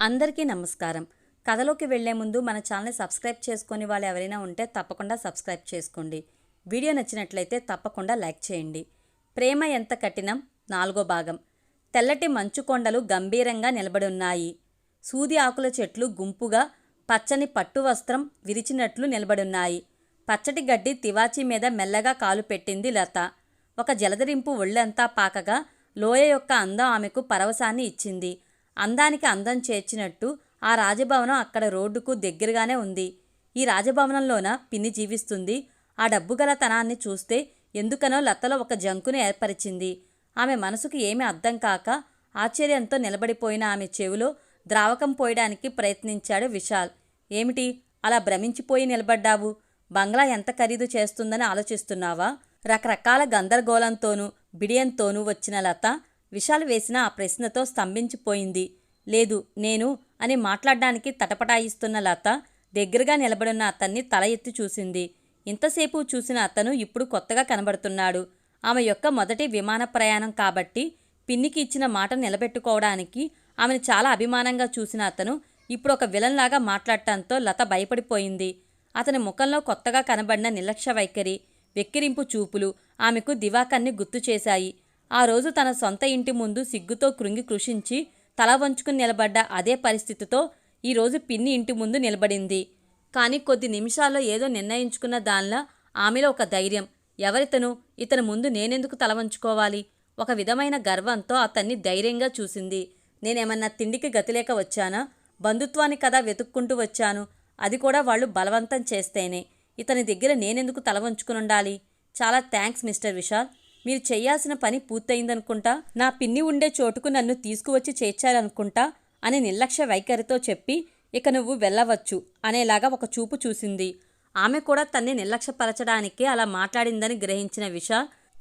అందరికీ నమస్కారం. కథలోకి వెళ్ళే ముందు మన ఛానల్ని సబ్స్క్రైబ్ చేసుకొని వాళ్ళు ఎవరైనా ఉంటే తప్పకుండా సబ్స్క్రైబ్ చేసుకోండి. వీడియో నచ్చినట్లయితే తప్పకుండా లైక్ చేయండి. ప్రేమ ఎంత కఠినం? నాలుగో భాగం. తెల్లటి మంచు కొండలు గంభీరంగా నిలబడి ఉన్నాయి సూది ఆకుల చెట్లు గుంపుగా పచ్చని పట్టు వస్త్రం విరిచినట్లు నిలబడున్నాయి. పచ్చటి గడ్డి తివాచి మీద మెల్లగా కాలు పెట్టింది లత. ఒక జలదరింపు ఒళ్ళంతా పాకగా లోయ యొక్క అందం ఆమెకు పరవశాన్ని ఇచ్చింది. అందానికి అందం చేర్చినట్టు ఆ రాజభవనం అక్కడ రోడ్డుకు దగ్గరగానే ఉంది. ఈ రాజభవనంలోన పిన్ని జీవిస్తుంది. ఆ డబ్బుగల తనాన్ని చూస్తే ఎందుకనో లతలో ఒక జంకును ఏర్పరిచింది. ఆమె మనసుకు ఏమీ అర్థం కాక ఆశ్చర్యంతో నిలబడిపోయిన ఆమె చెవిలో ద్రావకం పోయడానికి ప్రయత్నించాడు విశాల్. ఏమిటి? అలా భ్రమించిపోయి నిలబడ్డావు? బంగ్లా ఎంత ఖరీదు చేస్తుందని ఆలోచిస్తున్నావా? రకరకాల గందరగోళంతోనూ బిడియంతోనూ వచ్చిన లత విశాల్ వేసిన ఆ ప్రశ్నతో స్తంభించిపోయింది. లేదు నేను అని మాట్లాడడానికి తటపటాయిస్తున్న లత దగ్గరగా నిలబడున్న అతన్ని తల ఎత్తి చూసింది. ఇంతసేపు చూసిన అతను ఇప్పుడు కొత్తగా కనబడుతున్నాడు. ఆమె యొక్క మొదటి విమాన ప్రయాణం కాబట్టి పిన్నికి ఇచ్చిన మాట నిలబెట్టుకోవడానికి ఆమెను చాలా అభిమానంగా చూసిన అతను ఇప్పుడు ఒక విలన్లాగా మాట్లాడటంతో లత భయపడిపోయింది. అతని ముఖంలో కొత్తగా కనబడిన నిర్లక్ష్య వైఖరి వెక్కిరింపు చూపులు ఆమెకు దివాకన్ని గుర్తు చేశాయి. ఆ రోజు తన సొంత ఇంటి ముందు సిగ్గుతో కృంగి కృషించి తల వంచుకుని నిలబడ్డ అదే పరిస్థితితో ఈరోజు పిన్ని ఇంటి ముందు నిలబడింది. కానీ కొద్ది నిమిషాల్లో ఏదో నిర్ణయించుకున్న దానిలా ఆమెలో ఒక ధైర్యం. ఎవరితను? ఇతని ముందు నేనెందుకు తల వంచుకోవాలి? ఒక విధమైన గర్వంతో అతన్ని ధైర్యంగా చూసింది. నేనేమన్నా తిండికి గతిలేక వచ్చానా? బంధుత్వాన్ని కదా వెతుక్కుంటూ వచ్చాను. అది కూడా వాళ్ళు బలవంతం చేస్తేనే. ఇతని దగ్గర నేనెందుకు తల వంచుకుని ఉండాలి చాలా థ్యాంక్స్ మిస్టర్ విశాల్. మీరు చేయాల్సిన పని పూర్తయిందనుకుంటా నా పిన్ని ఉండే చోటుకు నన్ను తీసుకువచ్చి చేర్చాలనుకుంటా అని నిర్లక్ష్య వైఖరితో చెప్పి ఇక నువ్వు వెళ్ళవచ్చు అనేలాగా ఒక చూపు చూసింది. ఆమె కూడా తన్ని నిర్లక్ష్యపరచడానికి అలా మాట్లాడిందని గ్రహించిన విష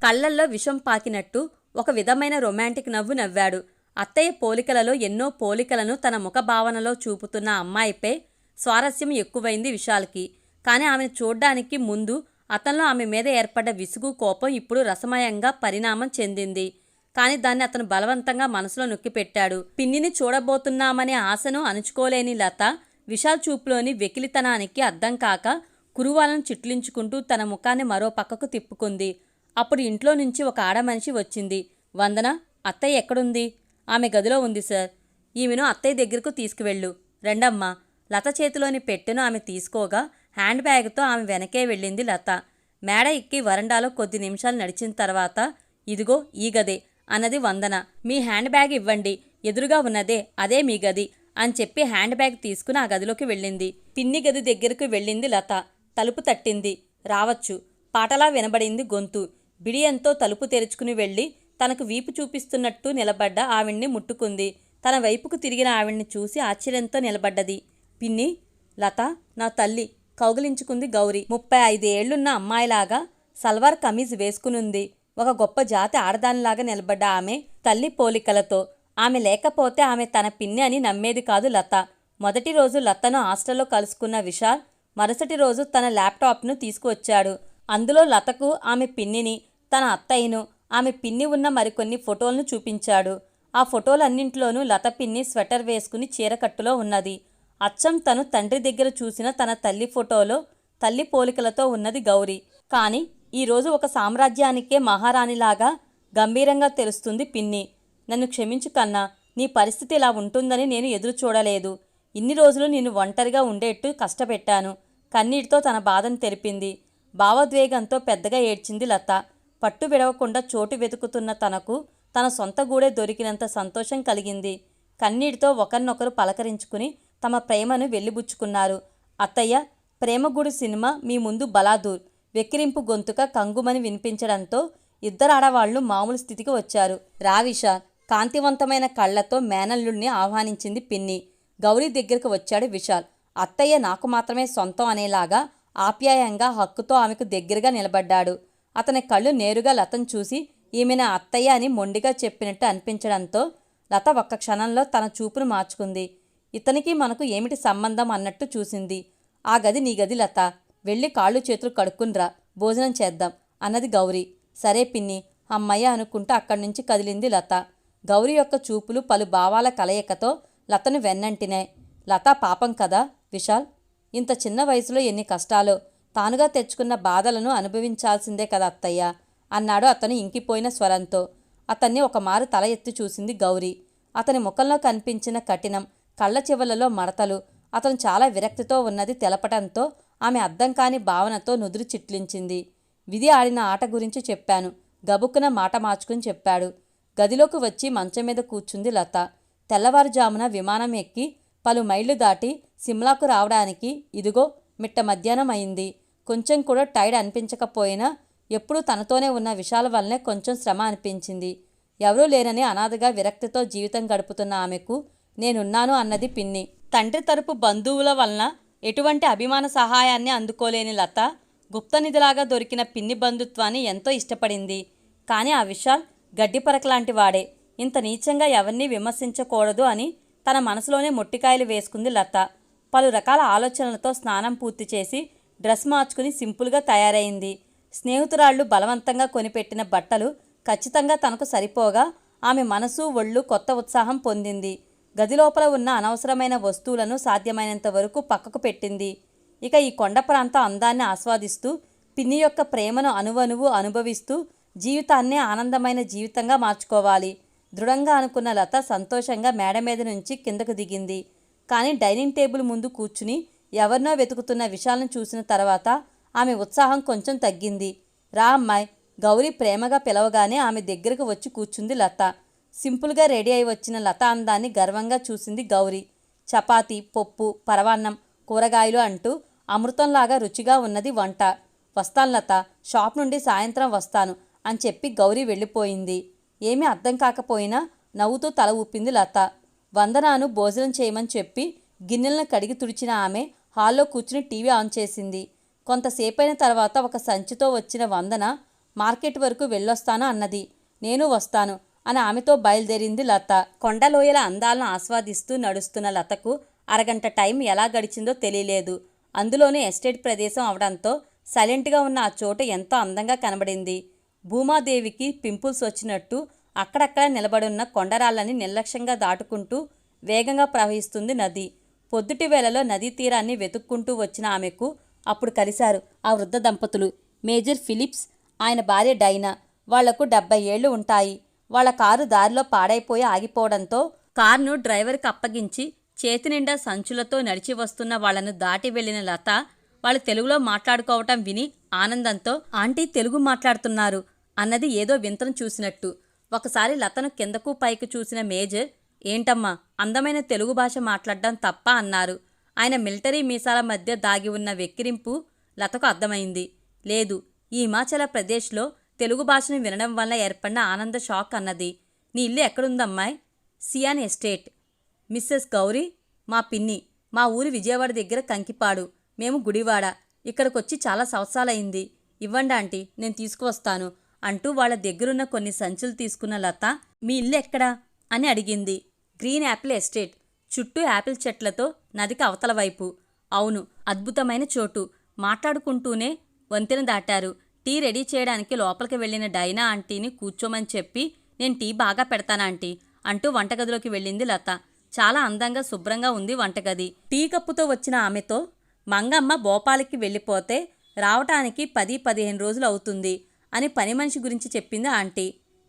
కళ్ళల్లో విషం పాకినట్టు ఒక విధమైన రొమాంటిక్ నవ్వు నవ్వాడు. అత్తయ్య పోలికలలో ఎన్నో పోలికలను తన ముఖ భావనలో చూపుతున్న అమ్మాయిపై స్వారస్యం ఎక్కువైంది విశాల్కి. కానీ ఆమెను చూడ్డానికి ముందు అతనిలో ఆమె మీద ఏర్పడ్డ విసుగు కోపం ఇప్పుడు రసమయంగా పరిణామం చెందింది. కానీ దాన్ని అతను బలవంతంగా మనసులో నొక్కిపెట్టాడు. పిన్నిని చూడబోతున్నామనే ఆశను అణుచుకోలేని లత విశాల్ చూపులోని వెకిలితనానికి అర్థం కాక కురువాలను చిట్లించుకుంటూ తన ముఖాన్ని మరో పక్కకు తిప్పుకుంది. అప్పుడు ఇంట్లో నుంచి ఒక ఆడమనిషి వచ్చింది. వందన అత్తయ్య ఎక్కడుంది? ఆమె గదిలో ఉంది సార్. ఈమెను అత్తయ్య దగ్గరకు తీసుకువెళ్ళు. రెండమ్మా. లత చేతిలోని పెట్టెను ఆమె తీసుకోగా హ్యాండ్ బ్యాగ్తో ఆమె వెనకే వెళ్ళింది లత. మేడ ఎక్కి వరండాలో కొద్ది నిమిషాలు నడిచిన తర్వాత ఇదిగో ఈ గదే అన్నది వందన. మీ హ్యాండ్ బ్యాగ్ ఇవ్వండి. ఎదురుగా ఉన్నదే అదే మీ గది అని చెప్పి హ్యాండ్ బ్యాగ్ తీసుకుని ఆ గదిలోకి వెళ్ళింది. పిన్ని గది దగ్గరకు వెళ్ళింది లత. తలుపు తట్టింది. రావచ్చు. పాటలా వినబడింది గొంతు. బిడియంతో తలుపు తెరుచుకుని వెళ్ళి తనకు వీపు చూపిస్తున్నట్టు నిలబడ్డ ఆవిడ్ని ముట్టుకుంది. తన వైపుకు తిరిగిన ఆవిడ్ని చూసి ఆశ్చర్యంతో నిలబడ్డది. పిన్ని లత నా తల్లి కౌగిలించుకుంది గౌరి. ముప్పై ఐదు ఏళ్ళున్న అమ్మాయిలాగా సల్వార్ కమీజ్ వేసుకునుంది. ఒక గొప్ప జాతి ఆడదానిలాగా నిలబడ్డ ఆమె తల్లి పోలికలతో. ఆమె లేకపోతే ఆమె తన పిన్ని అని నమ్మేది కాదు లత. మొదటి రోజు లతను హాస్టల్లో కలుసుకున్న విశాల్ మరుసటి రోజు తన ల్యాప్టాప్ను తీసుకువచ్చాడు. అందులో లతకు ఆమె పిన్నిని తన అత్తయ్యను ఆమె పిన్ని ఉన్న మరికొన్ని ఫోటోలను చూపించాడు. ఆ ఫోటోలన్నింటిలోనూ లత పిన్ని స్వెటర్ వేసుకుని చీరకట్టులో ఉన్నది. అచ్చం తను తండ్రి దగ్గర చూసిన తన తల్లి ఫోటోలో తల్లి పోలికలతో ఉన్నది గౌరీ. కానీ ఈరోజు ఒక సామ్రాజ్యానికే మహారాణిలాగా గంభీరంగా తెలుస్తుంది పిన్ని. నన్ను క్షమించు కన్నా నీ పరిస్థితి ఇలా ఉంటుందని నేను ఎదురు చూడలేదు ఇన్ని రోజులు నేను ఒంటరిగా ఉండేట్టు కష్టపెట్టాను. కన్నీటితో తన బాధను తెలిపింది. భావోద్వేగంతో పెద్దగా ఏడ్చింది లత. పట్టు విడవకుండా చోటు వెతుకుతున్న తనకు తన సొంత గూడే దొరికినంత సంతోషం కలిగింది. కన్నీటితో ఒకరినొకరు పలకరించుకుని తమ ప్రేమను వెళ్ళిబుచ్చుకున్నారు అత్తయ్య ప్రేమగుడు సినిమా మీ ముందు బలాదూర్ వెక్కిరింపు గొంతుక కంగుమని వినిపించడంతో ఇద్దరు ఆడవాళ్ళు మామూలు స్థితికి వచ్చారు. రావిష కాంతివంతమైన కళ్ళతో మేనల్లుడిని ఆహ్వానించింది పిన్ని. గౌరీ దగ్గరకు వచ్చాడు విశాల్. అత్తయ్య నాకు మాత్రమే సొంతం అనేలాగా ఆప్యాయంగా హక్కుతో ఆమెకు దగ్గరగా నిలబడ్డాడు. అతని కళ్ళు నేరుగా లతను చూసి ఈమెన అత్తయ్య అని మొండిగా చెప్పినట్టు అనిపించడంతో లత ఒక్క క్షణంలో తన చూపును మార్చుకుంది. ఇతనికి మనకు ఏమిటి సంబంధం అన్నట్టు చూసింది. ఆ గది నీ గది లత. వెళ్ళి కాళ్ళు చేతులు కడుక్కునిరా భోజనం చేద్దాం అన్నది గౌరీ. సరే పిన్ని అమ్మయ్య అనుకుంటూ అక్కడి నుంచి కదిలింది లత. గౌరీ యొక్క చూపులు పలు భావాల కలయికతో లతను వెన్నంటినాయి లత పాపం కదా విశాల్? ఇంత చిన్న వయసులో ఎన్ని కష్టాలో. తానుగా తెచ్చుకున్న బాధలను అనుభవించాల్సిందే కదా అత్తయ్య అన్నాడు అతను ఇంకిపోయిన స్వరంతో. అతన్ని ఒకమారు తల ఎత్తి చూసింది గౌరీ. అతని ముఖంలో కనిపించిన కఠినం కళ్ళ చెవులలో మడతలు అతను చాలా విరక్తితో ఉన్నది తెలపటంతో ఆమె అర్థం కాని భావనతో నుదురు చిట్లించింది. విధి ఆడిన ఆట గురించి చెప్పాను. గబుక్కున మాట మార్చుకుని చెప్పాడు. గదిలోకి వచ్చి మంచం మీద కూర్చుంది లత. తెల్లవారుజామున విమానం ఎక్కి పలు మైళ్ళు దాటి సిమ్లాకు రావడానికి ఇదిగో మిట్ట మధ్యాహ్నం అయింది. కొంచెం కూడా టైర్డ్ అనిపించకపోయినా ఎప్పుడూ తనతోనే ఉన్న విషాల వల్లనే కొంచెం శ్రమ అనిపించింది. ఎవరూ లేరని అనాథగా విరక్తితో జీవితం గడుపుతున్న ఆమెకు నేనున్నాను అన్నది పిన్ని. తండ్రి తరపు బంధువుల వలన ఎటువంటి అభిమాన సహాయాన్ని అందుకోలేని లత గుప్తనిధిలాగా దొరికిన పిన్ని బంధుత్వాన్ని ఎంతో ఇష్టపడింది. కానీ ఆ విశాల్ గడ్డిపరకలాంటి వాడే. ఇంత నీచంగా ఎవరినీ విమర్శించకూడదు అని తన మనసులోనే మొట్టికాయలు వేసుకుంది లత. పలు రకాల ఆలోచనలతో స్నానం పూర్తి చేసి డ్రెస్ మార్చుకుని సింపుల్గా తయారైంది. స్నేహితురాళ్ళు బలవంతంగా కొనిపెట్టిన బట్టలు ఖచ్చితంగా తనకు సరిపోగా ఆమె మనసు ఒళ్ళు కొత్త ఉత్సాహం పొందింది. గదిలోపల ఉన్న అనవసరమైన వస్తువులను సాధ్యమైనంత వరకు పక్కకు పెట్టింది. ఇక ఈ కొండ ప్రాంత అందాన్ని ఆస్వాదిస్తూ పిన్ని యొక్క ప్రేమను అనువనువు అనుభవిస్తూ జీవితాన్నే ఆనందమైన జీవితంగా మార్చుకోవాలి. దృఢంగా అనుకున్న లత సంతోషంగా మేడ మీద నుంచి కిందకు దిగింది. కానీ డైనింగ్ టేబుల్ ముందు కూర్చుని ఎవరినో వెతుకుతున్న విషయాలను చూసిన తర్వాత ఆమె ఉత్సాహం కొంచెం తగ్గింది. రా అమ్మాయి గౌరీ ప్రేమగా పిలవగానే ఆమె దగ్గరకు వచ్చి కూర్చుంది లత. సింపుల్గా రెడీ అయి వచ్చిన లత అందాన్ని గర్వంగా చూసింది గౌరీ. చపాతీ పప్పు పరవాన్నం కూరగాయలు అంటూ అమృతంలాగా రుచిగా ఉన్నది వంట. వస్తాను లత షాప్ నుండి సాయంత్రం వస్తాను అని చెప్పి గౌరీ వెళ్ళిపోయింది. ఏమీ అర్థం కాకపోయినా నవ్వుతూ తల ఊపింది లత. వందనాను భోజనం చేయమని చెప్పి గిన్నెలను కడిగి తుడిచిన ఆమె హాల్లో కూర్చుని టీవీ ఆన్ చేసింది. కొంతసేపైన తర్వాత ఒక సంచితో వచ్చిన వందన మార్కెట్ వరకు వెళ్ళొస్తాను అన్నది. నేను వస్తాను అని ఆమెతో బయలుదేరింది లత. కొండలోయల అందాలను ఆస్వాదిస్తూ నడుస్తున్న లతకు అరగంట టైం ఎలా గడిచిందో తెలియలేదు. అందులోనే ఎస్టేట్ ప్రదేశం అవడంతో సైలెంట్గా ఉన్న ఆ చోటు ఎంతో అందంగా కనబడింది. భూమాదేవికి పింపుల్స్ వచ్చినట్టు అక్కడక్కడ నిలబడున్న కొండరాళ్ళని నిర్లక్ష్యంగా దాటుకుంటూ వేగంగా ప్రవహిస్తుంది నది. పొద్దుటి వేళలో నదీ తీరాన్ని వెతుక్కుంటూ వచ్చిన ఆమెకు అప్పుడు కలిశారు ఆ వృద్ధ దంపతులు. మేజర్ ఫిలిప్స్ ఆయన భార్య డైనా. వాళ్ళకు డెబ్బై ఏళ్ళు ఉంటాయి. వాళ్ళ కారు దారిలో పాడైపోయి ఆగిపోవడంతో కారును డ్రైవర్కి అప్పగించి చేతి నిండా సంచులతో నడిచి వస్తున్న వాళ్ళను దాటి వెళ్ళిన లత వాళ్ళు తెలుగులో మాట్లాడుకోవటం విని ఆనందంతో ఆంటీ తెలుగు మాట్లాడుతున్నారు అన్నది ఏదో వింతను చూసినట్టు. ఒకసారి లతను కిందకు పైకి చూసిన మేజర్ ఏంటమ్మా అందమైన తెలుగు భాష మాట్లాడడం తప్ప అన్నారు. ఆయన మిలిటరీ మీసాల మధ్య దాగి ఉన్న వెక్కిరింపు లతకు అర్థమైంది. లేదు ఈ హిమాచల ప్రదేశ్లో తెలుగు భాషను వినడం వల్ల ఏర్పడిన ఆనంద షాక్ అన్నది. నీ ఇల్లు ఎక్కడుందమ్మాయ్? సియాన్ ఎస్టేట్. మిస్సెస్ గౌరీ మా పిన్ని మా ఊరి విజయవాడ దగ్గర కంకిపాడు. మేము గుడివాడ. ఇక్కడికొచ్చి చాలా సంవత్సరాలైంది. ఇవ్వండి ఆంటీ నేను తీసుకువస్తాను అంటూ వాళ్ళ దగ్గరున్న కొన్ని సంచులు తీసుకున్న లత మీ ఇల్లు ఎక్కడా? అని అడిగింది. Green apple estate. చుట్టూ యాపిల్ చెట్లతో నదికి అవతల వైపు. అవును అద్భుతమైన చోటు. మాట్లాడుకుంటూనే వంతెన దాటారు. టీ రెడీ చేయడానికి లోపలికి వెళ్ళిన డైనా ఆంటీని కూర్చోమని చెప్పి నేను టీ బాగా పెడతాను ఆంటీ అంటూ వంటగదిలోకి వెళ్ళింది లత. చాలా అందంగా శుభ్రంగా ఉంది వంటగది. టీ కప్పుతో వచ్చిన ఆమెతో మంగమ్మ భోపాలకి వెళ్ళిపోతే రావటానికి పది పదిహేను రోజులు అవుతుంది అని పని మనిషి గురించి చెప్పింది ఆంటీ.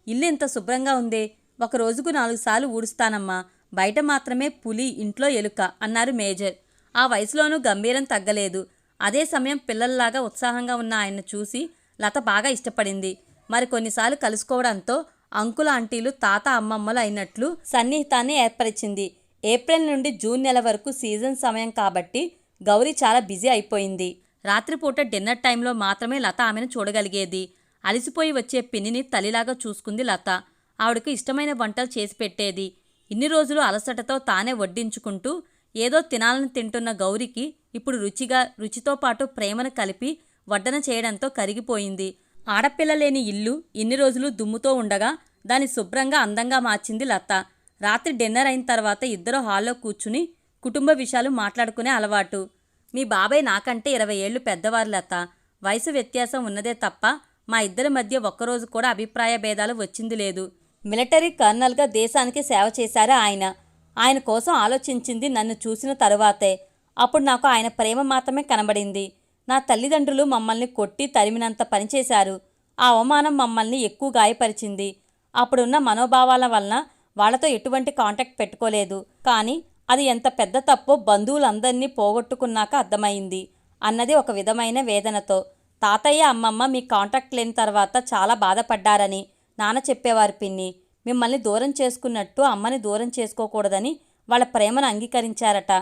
ఇల్లు ఇంత శుభ్రంగా ఉందే ఒక రోజుకు నాలుగు సార్లు ఊడుస్తానమ్మా బయట మాత్రమే పులి ఇంట్లో ఎలుక అన్నారు మేజర్. ఆ వయసులోనూ గంభీరం తగ్గలేదు. అదే సమయం పిల్లల్లాగా ఉత్సాహంగా ఉన్న ఆయన చూసి లత బాగా ఇష్టపడింది. మరి కొన్నిసార్లు కలుసుకోవడంతో అంకుల ఆంటీలు తాత అమ్మమ్మలు అయినట్లు సన్నిహితాన్ని ఏర్పరిచింది. ఏప్రిల్ నుండి జూన్ నెల వరకు సీజన్ సమయం కాబట్టి గౌరీ చాలా బిజీ అయిపోయింది. రాత్రిపూట డిన్నర్ టైంలో మాత్రమే లత ఆమెను చూడగలిగేది. అలసిపోయి వచ్చే పిన్నిని తల్లిలాగా చూసుకుంది లత. ఆవిడకు ఇష్టమైన వంటలు చేసి పెట్టేది. ఇన్ని రోజులు అలసటతో తానే వడ్డించుకుంటూ ఏదో తినాలని తింటున్న గౌరికి ఇప్పుడు రుచిగా రుచితో పాటు ప్రేమను కలిపి వడ్డన చేయడంతో కరిగిపోయింది. ఆడపిల్ల లేని ఇల్లు ఇన్ని రోజులు దుమ్ముతో ఉండగా దాన్ని శుభ్రంగా అందంగా మార్చింది లత. రాత్రి డిన్నర్ అయిన తర్వాత ఇద్దరు హాల్లో కూర్చుని కుటుంబ విషయాలు మాట్లాడుకునే అలవాటు. మీ బాబాయ్ నాకంటే ఇరవై ఏళ్ళు పెద్దవారు లత. వయసు వ్యత్యాసం ఉన్నదే తప్ప మా ఇద్దరి మధ్య ఒక్కరోజు కూడా అభిప్రాయ భేదాలు వచ్చింది లేదు. మిలిటరీ కర్నల్గా దేశానికి సేవ చేశారు ఆయన? ఆయన కోసం ఆలోచించింది నన్ను చూసిన తరువాతే. అప్పుడు నాకు ఆయన ప్రేమ మాత్రమే కనబడింది. నా తల్లిదండ్రులు మమ్మల్ని కొట్టి తరిమినంత పనిచేశారు ఆ అవమానం మమ్మల్ని ఎక్కువ గాయపరిచింది. అప్పుడున్న మనోభావాల వలన వాళ్ళతో ఎటువంటి కాంటాక్ట్ పెట్టుకోలేదు. కానీ అది ఎంత పెద్ద తప్పో బంధువులందరినీ పోగొట్టుకున్నాక అర్థమైంది. అన్నది ఒక విధమైన వేదనతో. తాతయ్య అమ్మమ్మ మీ కాంటాక్ట్ లేని తర్వాత చాలా బాధపడ్డారని నాన్న చెప్పేవారు పిన్ని. మిమ్మల్ని దూరం చేసుకున్నట్టు అమ్మని దూరం చేసుకోకూడదని వాళ్ళ ప్రేమను అంగీకరించారట.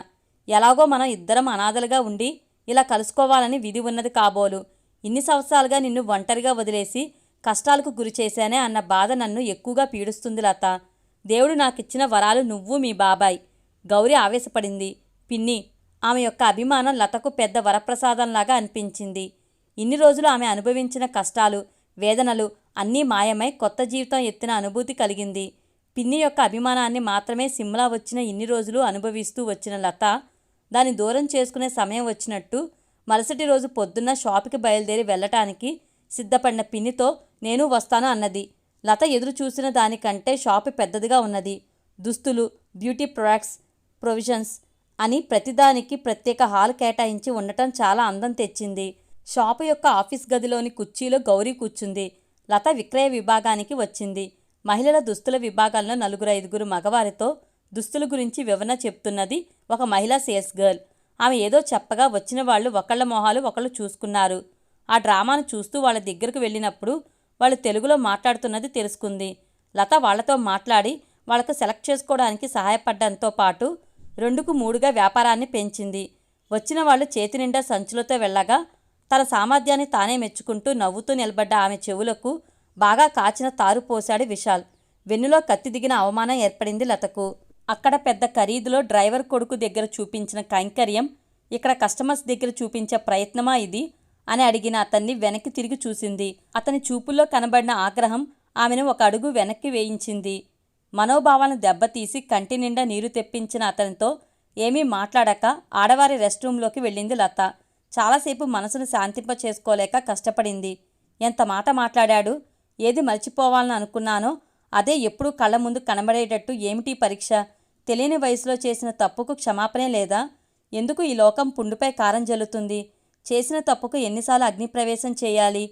ఎలాగో మనం ఇద్దరం అనాథలుగా ఉండి ఇలా కలుసుకోవాలని విధి ఉన్నది కాబోలు. ఇన్ని సంవత్సరాలుగా నిన్ను ఒంటరిగా వదిలేసి కష్టాలకు గురి చేశానే అన్న బాధ నన్ను ఎక్కువగా పీడిస్తుంది లత. దేవుడు నాకిచ్చిన వరాలు నువ్వు మీ బాబాయ్. గౌరి ఆవేశపడింది. పిన్ని ఆమె యొక్క అభిమానం లతకు పెద్ద వరప్రసాదంలాగా అనిపించింది. ఇన్ని రోజులు ఆమె అనుభవించిన కష్టాలు వేదనలు అన్నీ మాయమై కొత్త జీవితం ఎత్తిన అనుభూతి కలిగింది. పిన్ని యొక్క అభిమానాన్ని మాత్రమే సిమ్లా వచ్చిన ఇన్ని రోజులు అనుభవిస్తూ వచ్చిన లత దాన్ని దూరం చేసుకునే సమయం వచ్చినట్టు మరుసటి రోజు పొద్దున్న షాపుకి బయలుదేరి వెళ్ళటానికి సిద్ధపడిన పిన్నితో నేను వస్తాను అన్నది. లత ఎదురు చూసిన దానికంటే షాపు పెద్దదిగా ఉన్నది. దుస్తులు బ్యూటీ ప్రొడక్ట్స్ ప్రొవిజన్స్ అని ప్రతిదానికి ప్రత్యేక హాల్ కేటాయించి ఉండటం చాలా అందం తెచ్చింది. షాపు యొక్క ఆఫీస్ గదిలోని కుర్చీలో గౌరీ కూర్చుంది. లత విక్రయ విభాగానికి వచ్చింది. మహిళల దుస్తుల విభాగంలో నలుగురు ఐదుగురు మగవారితో దుస్తుల గురించి వివరణ చెప్తున్నది ఒక మహిళా సేల్స్ గర్ల్. ఆమె ఏదో చెప్పగా వచ్చిన వాళ్ళు ఒకళ్ళ మొహాలు ఒకళ్ళు చూసుకున్నారు. ఆ డ్రామాను చూస్తూ వాళ్ళ దగ్గరకు వెళ్ళినప్పుడు వాళ్ళు తెలుగులో మాట్లాడుతున్నది తెలుసుకుంది. లత వాళ్ళతో మాట్లాడి వాళ్ళకు సెలెక్ట్ చేసుకోవడానికి సహాయపడడంతో పాటు రెండుకు మూడుగా వ్యాపారాన్ని పెంచింది. వచ్చిన వాళ్ళు చేతి నిండా సంచులతో వెళ్ళగా తన సామర్థ్యాన్ని తానే మెచ్చుకుంటూ నవ్వుతూ నిలబడ్డ ఆమె చెవులకు బాగా కాచిన తారు పోశాడు విశాల్. వెన్నులో కత్తి దిగిన అవమానం ఏర్పడింది లతకు. అక్కడ పెద్ద ఖరీదులో డ్రైవర్ కొడుకు దగ్గర చూపించిన కైంకర్యం ఇక్కడ కస్టమర్స్ దగ్గర చూపించే ప్రయత్నమా ఇది? అని అడిగిన అతన్ని వెనక్కి తిరిగి చూసింది. అతని చూపుల్లో కనబడిన ఆగ్రహం ఆమెను ఒక అడుగు వెనక్కి వేయించింది. మనోభావాలను దెబ్బతీసి కంటి నిండా నీరు తెప్పించిన అతనితో ఏమీ మాట్లాడక ఆడవారి రెస్ట్ రూంలోకి వెళ్ళింది లత. చాలాసేపు మనసును శాంతింప చేసుకోలేక కష్టపడింది. ఎంత మాట మాట్లాడాడు? ఏది మర్చిపోవాలని అనుకున్నానో అదే ఎప్పుడూ కళ్ళ ముందు కనబడేటట్టు ఏమిటి పరీక్ష? తెలియని వయసులో చేసిన తప్పుకు క్షమాపణే లేదా? ఎందుకు ఈ లోకం పుండుపై కారం జల్లుతుంది? చేసిన తప్పుకు ఎన్నిసార్లు అగ్నిప్రవేశం చేయాలి?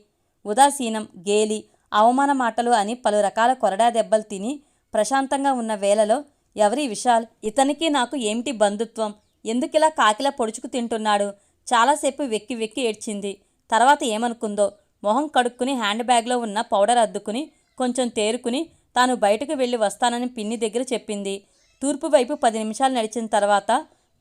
ఉదాసీనం గేలి అవమాన మాటలు అని పలు రకాల కొరడా దెబ్బలు తిని ప్రశాంతంగా ఉన్న వేళలో ఎవరి విశాల్ ఇతనికి నాకు ఏమిటి బంధుత్వం? ఎందుకిలా కాకిలా పొడుచుకు తింటున్నాడు? చాలాసేపు వెక్కి వెక్కి ఏడ్చింది. తర్వాత ఏమనుకుందో? మొహం కడుక్కుని హ్యాండ్ బ్యాగ్లో ఉన్న పౌడర్ అద్దుకుని కొంచెం తేరుకుని తాను బయటకు వెళ్ళి వస్తానని పిన్ని దగ్గర చెప్పింది. తూర్పు వైపు పది నిమిషాలు నడిచిన తర్వాత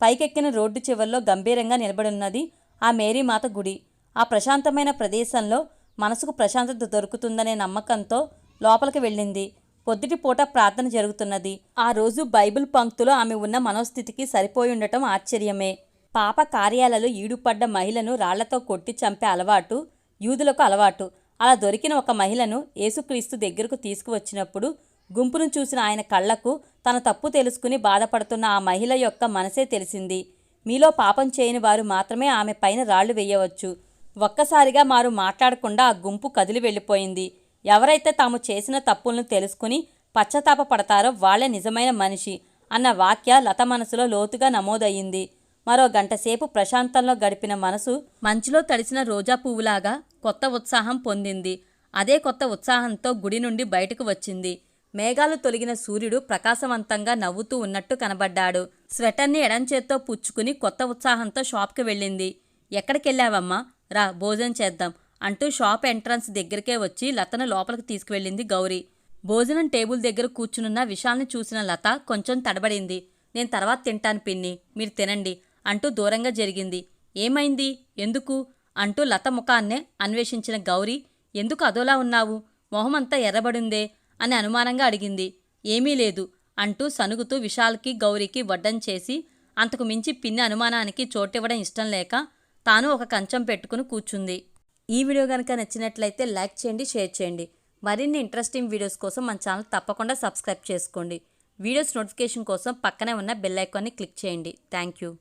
పైకెక్కిన రోడ్డు చివరిలో గంభీరంగా నిలబడున్నది ఆ మేరీమాత గుడి. ఆ ప్రశాంతమైన ప్రదేశంలో మనసుకు ప్రశాంతత దొరుకుతుందనే నమ్మకంతో లోపలికి వెళ్ళింది. పొద్దుటి పూట ప్రార్థన జరుగుతున్నది. ఆ రోజు బైబిల్ పంక్తులో ఆమె ఉన్న మనోస్థితికి సరిపోయి ఉండటం ఆశ్చర్యమే. పాప కార్యాలలో ఈడుపడ్డ మహిళను రాళ్ళతో కొట్టి చంపే అలవాటు యూదులకు అలవాటు. అలా దొరికిన ఒక మహిళను యేసుక్రీస్తు దగ్గరకు తీసుకువచ్చినప్పుడు గుంపును చూసిన ఆయన కళ్ళకు తన తప్పు తెలుసుకుని బాధపడుతున్న ఆ మహిళ యొక్క మనసే తెలిసింది. మీలో పాపం చేయని వారు మాత్రమే ఆమె పైన రాళ్ళు వేయవచ్చు. ఒక్కసారిగా మారు మాట్లాడకుండా ఆ గుంపు కదిలి వెళ్ళిపోయింది. ఎవరైతే తాము చేసిన తప్పులను తెలుసుకుని పశ్చాత్తాప పడతారో వాళ్ళే నిజమైన మనిషి అన్న వాక్య లత మనసులో లోతుగా నమోదయ్యింది. మరో గంటసేపు ప్రశాంతంలో గడిపిన మనసు మంచులో తడిసిన రోజా పువ్వులాగా కొత్త ఉత్సాహం పొందింది. అదే కొత్త ఉత్సాహంతో గుడి నుండి బయటకు వచ్చింది. మేఘాలు తొలగిన సూర్యుడు ప్రకాశవంతంగా నవ్వుతూ ఉన్నట్టు కనబడ్డాడు. స్వెటర్ని ఎడంచేత్తో పుచ్చుకుని కొత్త ఉత్సాహంతో షాప్కి వెళ్ళింది. ఎక్కడికెళ్ళావమ్మా? రా భోజనం చేద్దాం అంటూ షాప్ ఎంట్రన్స్ దగ్గరికే వచ్చి లతను లోపలికి తీసుకువెళ్ళింది గౌరీ. భోజనం టేబుల్ దగ్గర కూర్చునున్న విశాల్ని చూసిన లత కొంచెం తడబడింది. నేను తర్వాత తింటాను పిన్ని మీరు తినండి. అంటూ దూరంగా జరిగింది. ఏమైంది? ఎందుకు? అంటూ లత ముఖాన్నే అన్వేషించిన గౌరీ ఎందుకు అదోలా ఉన్నావు? మొహమంతా ఎర్రబడిందే అని అనుమానంగా అడిగింది. ఏమీ లేదు అంటూ సనుగుతూ విశాల్కి గౌరీకి వడ్డం చేసి అంతకు మించి పిన్ని అనుమానానికి చోటివ్వడం ఇష్టం లేక తాను ఒక కంచం పెట్టుకుని కూర్చుంది. ఈ వీడియో కనుక నచ్చినట్లయితే లైక్ చేయండి షేర్ చేయండి. మరిన్ని ఇంట్రెస్టింగ్ వీడియోస్ కోసం మన ఛానల్ తప్పకుండా సబ్స్క్రైబ్ చేసుకోండి. వీడియోస్ నోటిఫికేషన్ కోసం పక్కనే ఉన్న బెల్ ఐకాన్ని క్లిక్ చేయండి. Thank you.